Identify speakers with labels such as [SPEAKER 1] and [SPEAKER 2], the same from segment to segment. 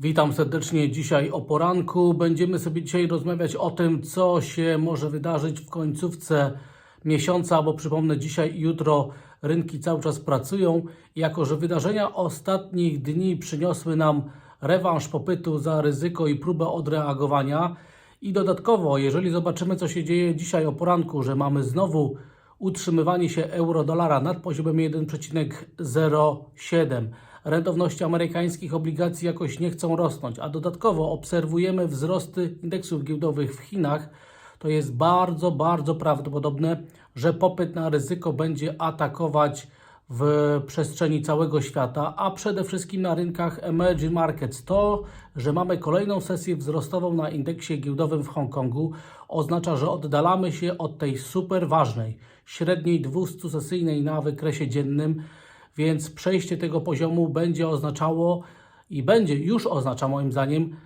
[SPEAKER 1] Witam serdecznie dzisiaj o poranku. Będziemy sobie dzisiaj rozmawiać o tym, co się może wydarzyć w końcówce miesiąca, bo przypomnę, dzisiaj i jutro rynki cały czas pracują. Jako, że wydarzenia ostatnich dni przyniosły nam rewanż popytu za ryzyko i próbę odreagowania. I dodatkowo, jeżeli zobaczymy, co się dzieje dzisiaj o poranku, że mamy znowu utrzymywanie się euro-dolara nad poziomem 1,07. Rentowności amerykańskich obligacji jakoś nie chcą rosnąć, a dodatkowo obserwujemy wzrosty indeksów giełdowych w Chinach. To jest bardzo, bardzo prawdopodobne, że popyt na ryzyko będzie atakować w przestrzeni całego świata, a przede wszystkim na rynkach emerging markets. To, że mamy kolejną sesję wzrostową na indeksie giełdowym w Hongkongu, oznacza, że oddalamy się od tej super ważnej średniej 200-sesyjnej na wykresie dziennym, więc przejście tego poziomu będzie oznaczało i będzie już oznacza moim zdaniem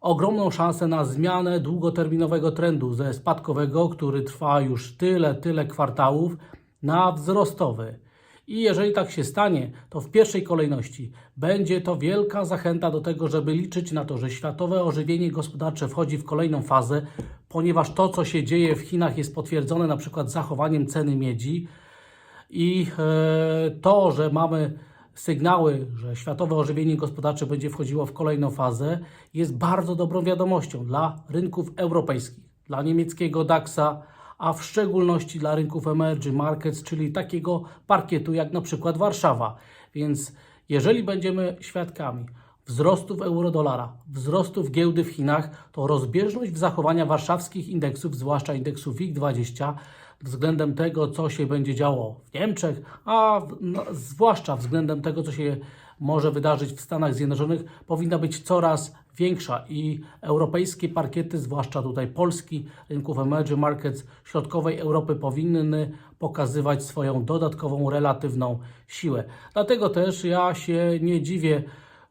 [SPEAKER 1] ogromną szansę na zmianę długoterminowego trendu ze spadkowego, który trwa już tyle, tyle kwartałów, na wzrostowy. I jeżeli tak się stanie, to w pierwszej kolejności będzie to wielka zachęta do tego, żeby liczyć na to, że światowe ożywienie gospodarcze wchodzi w kolejną fazę, ponieważ to, co się dzieje w Chinach, jest potwierdzone na przykład zachowaniem ceny miedzi i e, to, że mamy sygnały, że światowe ożywienie gospodarcze będzie wchodziło w kolejną fazę, jest bardzo dobrą wiadomością dla rynków europejskich, dla niemieckiego DAX-a, a w szczególności dla rynków emerging markets, czyli takiego parkietu jak na przykład Warszawa. Więc jeżeli będziemy świadkami wzrostów euro-dolara, wzrostów giełdy w Chinach, to rozbieżność w zachowania warszawskich indeksów, zwłaszcza indeksu WIG20, względem tego, co się będzie działo w Niemczech, a no, zwłaszcza względem tego, co się może wydarzyć w Stanach Zjednoczonych, powinna być coraz większa i europejskie parkiety, zwłaszcza tutaj Polski, rynków emerging markets środkowej Europy powinny pokazywać swoją dodatkową relatywną siłę. Dlatego też ja się nie dziwię,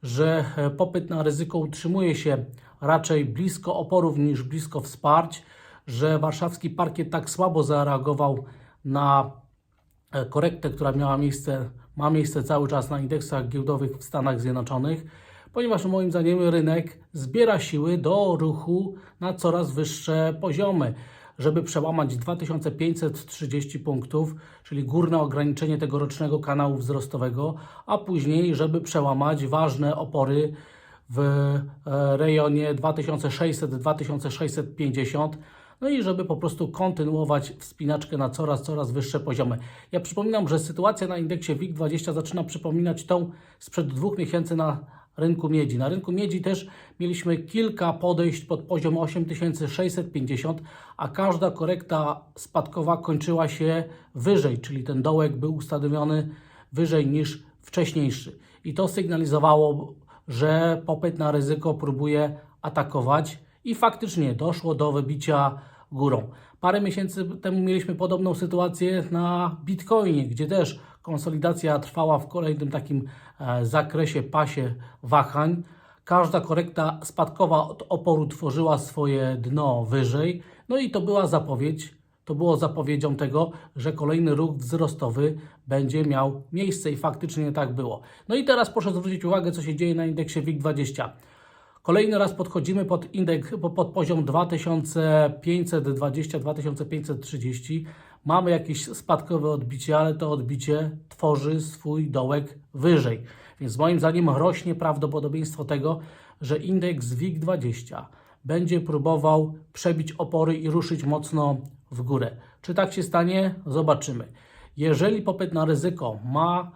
[SPEAKER 1] że popyt na ryzyko utrzymuje się raczej blisko oporów niż blisko wsparć, że warszawski parkiet tak słabo zareagował na e, korektę, która miała miejsce, ma miejsce cały czas na indeksach giełdowych w Stanach Zjednoczonych, ponieważ moim zdaniem rynek zbiera siły do ruchu na coraz wyższe poziomy, żeby przełamać 2530 punktów, czyli górne ograniczenie tegorocznego kanału wzrostowego, a później, żeby przełamać ważne opory w e, rejonie 2600-2650. No i żeby po prostu kontynuować wspinaczkę na coraz, coraz wyższe poziomy. Ja przypominam, że sytuacja na indeksie WIG20 zaczyna przypominać tą sprzed dwóch miesięcy na rynku miedzi. Na rynku miedzi też mieliśmy kilka podejść pod poziom 8650, a każda korekta spadkowa kończyła się wyżej, czyli ten dołek był ustawiony wyżej niż wcześniejszy. I to sygnalizowało, że popyt na ryzyko próbuje atakować i faktycznie doszło do wybicia górą. Parę miesięcy temu mieliśmy podobną sytuację na Bitcoinie, gdzie też konsolidacja trwała w kolejnym takim e, zakresie, pasie wahań. Każda korekta spadkowa od oporu tworzyła swoje dno wyżej, no i to była zapowiedź, to było zapowiedzią tego, że kolejny ruch wzrostowy będzie miał miejsce i faktycznie tak było. No i teraz proszę zwrócić uwagę, co się dzieje na indeksie WIG20. Kolejny raz podchodzimy pod, indeks, pod poziom 2520-2530. Mamy jakieś spadkowe odbicie, ale to odbicie tworzy swój dołek wyżej. Więc moim zdaniem rośnie prawdopodobieństwo tego, że indeks WIG20 będzie próbował przebić opory i ruszyć mocno w górę. Czy tak się stanie? Zobaczymy. Jeżeli popyt na ryzyko ma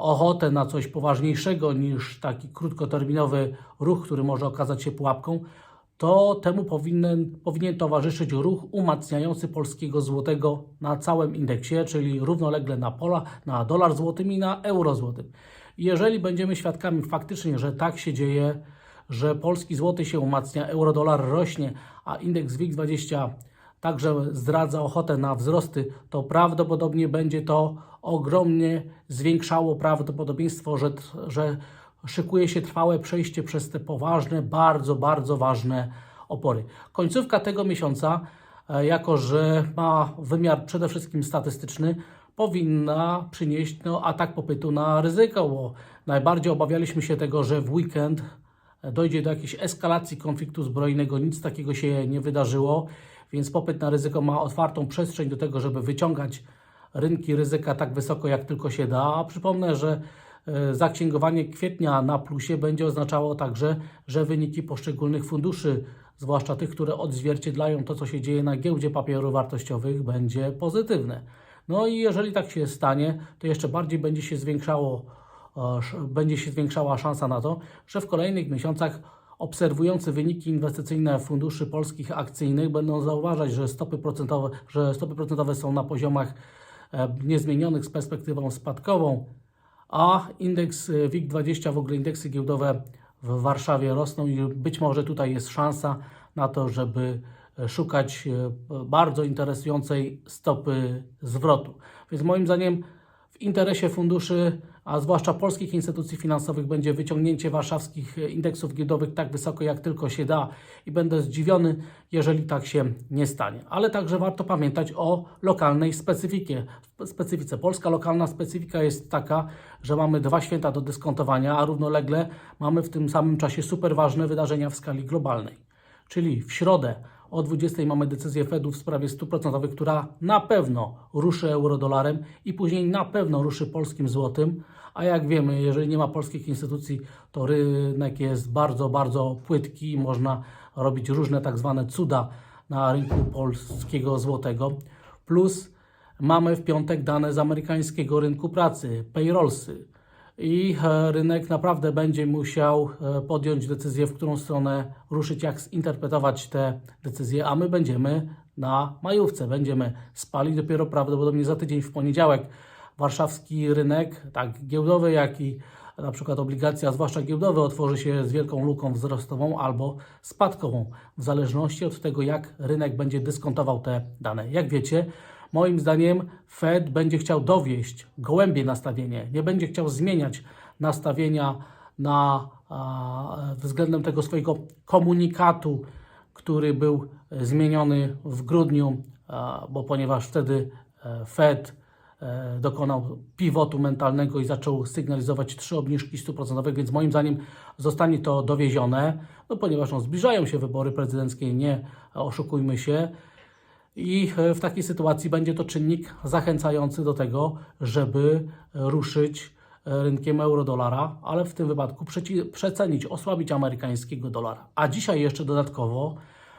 [SPEAKER 1] ochotę na coś poważniejszego niż taki krótkoterminowy ruch, który może okazać się pułapką, to temu powinien, powinien towarzyszyć ruch umacniający polskiego złotego na całym indeksie, czyli równolegle na pola, na dolar złotym i na euro złotym. Jeżeli będziemy świadkami faktycznie, że tak się dzieje, że polski złoty się umacnia, euro-dolar rośnie, a indeks WIG20 także zdradza ochotę na wzrosty, to prawdopodobnie będzie to ogromnie zwiększało prawdopodobieństwo, że, że szykuje się trwałe przejście przez te poważne, bardzo, bardzo ważne opory. Końcówka tego miesiąca, e, jako że ma wymiar przede wszystkim statystyczny, powinna przynieść no, atak popytu na ryzyko, bo najbardziej obawialiśmy się tego, że w weekend dojdzie do jakiejś eskalacji konfliktu zbrojnego. Nic takiego się nie wydarzyło, więc popyt na ryzyko ma otwartą przestrzeń do tego, żeby wyciągać rynki ryzyka tak wysoko, jak tylko się da. A przypomnę, że e, zaksięgowanie kwietnia na plusie będzie oznaczało także, że wyniki poszczególnych funduszy, zwłaszcza tych, które odzwierciedlają to, co się dzieje na giełdzie papierów wartościowych, będzie pozytywne. No i jeżeli tak się stanie, to jeszcze bardziej będzie się zwiększało, e, będzie się zwiększała szansa na to, że w kolejnych miesiącach obserwujący wyniki inwestycyjne funduszy polskich akcyjnych będą zauważać, że stopy procentowe, że stopy procentowe są na poziomach e, niezmienionych z perspektywą spadkową, a indeks e, WIG20, w ogóle indeksy giełdowe w Warszawie rosną i być może tutaj jest szansa na to, żeby e, szukać bardzo interesującej stopy zwrotu. Więc moim zdaniem w interesie funduszy, a zwłaszcza polskich instytucji finansowych, będzie wyciągnięcie warszawskich e, indeksów giełdowych tak wysoko, jak tylko się da i będę zdziwiony, jeżeli tak się nie stanie. Ale także warto pamiętać o lokalnej specyfikie, specyfice. Polska lokalna specyfika jest taka, że mamy dwa święta do dyskontowania, a równolegle mamy w tym samym czasie super ważne wydarzenia w skali globalnej. Czyli w środę o 20 mamy decyzję Fedu w sprawie stóp procentowych, która na pewno ruszy euro-dolarem i później na pewno ruszy polskim złotym. A jak wiemy, jeżeli nie ma polskich instytucji, to rynek jest bardzo, bardzo płytki i można robić różne tak zwane cuda na rynku polskiego złotego. Plus mamy w piątek dane z amerykańskiego rynku pracy, payrollsy. I e, rynek naprawdę będzie musiał e, podjąć decyzję, w którą stronę ruszyć, jak zinterpretować te decyzje, a my będziemy na majówce. Będziemy spali dopiero prawdopodobnie za tydzień w poniedziałek. Warszawski rynek, tak giełdowy, jak i na przykład obligacja, zwłaszcza giełdowe, otworzy się z wielką luką wzrostową albo spadkową, w zależności od tego, jak rynek będzie dyskontował te dane. Jak wiecie, moim zdaniem Fed będzie chciał dowieść gołębie nastawienie, nie będzie chciał zmieniać nastawienia na a, względem tego swojego komunikatu, który był zmieniony w grudniu, a, bo ponieważ wtedy e, Fed e, dokonał pivotu mentalnego i zaczął sygnalizować trzy obniżki stóp procentowych, więc moim zdaniem zostanie to dowiezione, no ponieważ no, zbliżają się wybory prezydenckie, nie oszukujmy się. I e, w takiej sytuacji będzie to czynnik zachęcający do tego, żeby ruszyć e, rynkiem euro-dolara, ale w tym wypadku przecenić, osłabić amerykańskiego dolara. A dzisiaj jeszcze dodatkowo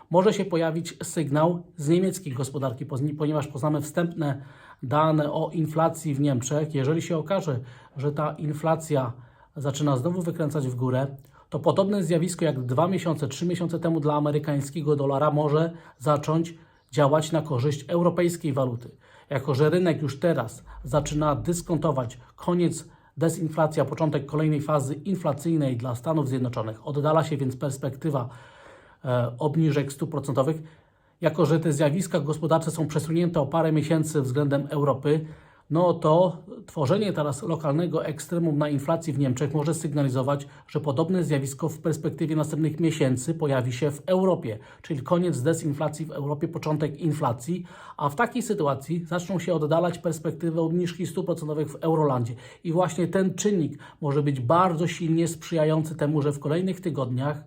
[SPEAKER 1] może się pojawić sygnał z niemieckiej gospodarki, ponieważ poznamy wstępne dane o inflacji w Niemczech. Jeżeli się okaże, że ta inflacja zaczyna znowu wykręcać w górę, to podobne zjawisko jak dwa miesiące, trzy miesiące temu dla amerykańskiego dolara może zacząć działać na korzyść europejskiej waluty. Jako, że rynek już teraz zaczyna dyskontować koniec dezinflacji, a początek kolejnej fazy inflacyjnej dla Stanów Zjednoczonych, oddala się więc perspektywa e, obniżek stóp procentowych, jako że te zjawiska gospodarcze są przesunięte o parę miesięcy względem Europy, no to tworzenie teraz lokalnego ekstremum na inflacji w Niemczech może sygnalizować, że podobne zjawisko w perspektywie następnych miesięcy pojawi się w Europie, czyli koniec dezinflacji w Europie, początek inflacji, a w takiej sytuacji zaczną się oddalać perspektywy obniżki stóp procentowych w Eurolandzie. I właśnie ten czynnik może być bardzo silnie sprzyjający temu, że w kolejnych tygodniach,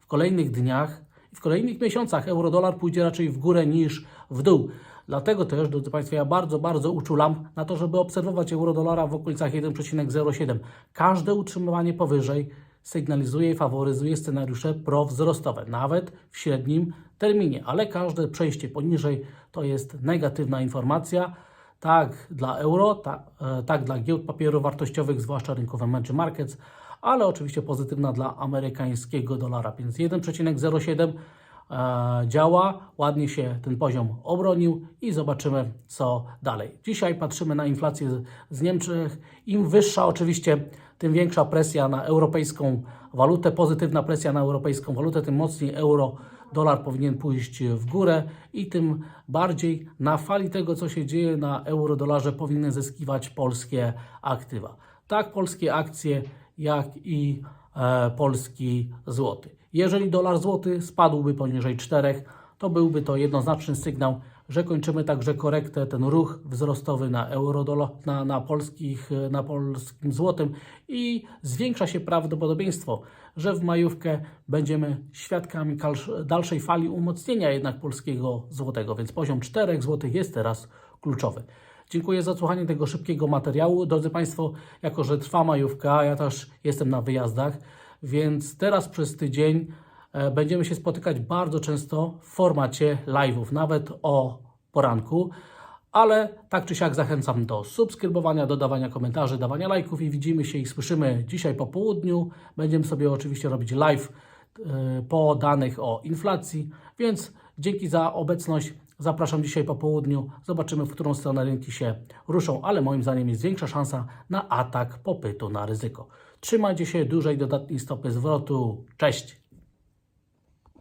[SPEAKER 1] w kolejnych dniach i w kolejnych miesiącach euro-dolar pójdzie raczej w górę niż w dół. Dlatego też, drodzy Państwo, ja bardzo, bardzo uczulam na to, żeby obserwować euro-dolara w okolicach 1,07. Każde utrzymywanie powyżej sygnalizuje i faworyzuje scenariusze prowzrostowe, nawet w średnim terminie, ale każde przejście poniżej to jest negatywna informacja. Tak dla euro, ta, e, tak dla giełd papierów wartościowych, zwłaszcza rynków emerging markets, ale oczywiście pozytywna dla amerykańskiego dolara. Więc 1,07 e, działa, ładnie się ten poziom obronił i zobaczymy co dalej. Dzisiaj patrzymy na inflację z- z Niemczech. Im wyższa oczywiście, tym większa presja na europejską walutę, pozytywna presja na europejską walutę, tym mocniej euro dolar powinien pójść w górę i tym bardziej na fali tego, co się dzieje na euro-dolarze, powinny zyskiwać polskie aktywa. Tak polskie akcje, jak i e, polski złoty. Jeżeli dolar złoty spadłby poniżej 4, to byłby to jednoznaczny sygnał, że kończymy także korektę, ten ruch wzrostowy na eurodolar, na, na, polskich, na polskim złotym i zwiększa się prawdopodobieństwo, że w majówkę będziemy świadkami dalszej fali umocnienia jednak polskiego złotego, więc poziom 4 zł jest teraz kluczowy. Dziękuję za słuchanie tego szybkiego materiału. Drodzy Państwo, jako że trwa majówka, ja też jestem na wyjazdach, więc teraz przez tydzień e, będziemy się spotykać bardzo często w formacie live'ów, nawet o poranku. Ale tak czy siak zachęcam do subskrybowania, dodawania komentarzy, dawania lajków i widzimy się i słyszymy dzisiaj po południu. Będziemy sobie oczywiście robić live e, po danych o inflacji, więc dzięki za obecność. Zapraszam dzisiaj po południu. Zobaczymy, w którą stronę rynki się ruszą, ale moim zdaniem jest większa szansa na atak popytu na ryzyko. Trzymajcie się dużej dodatniej stopy zwrotu. Cześć!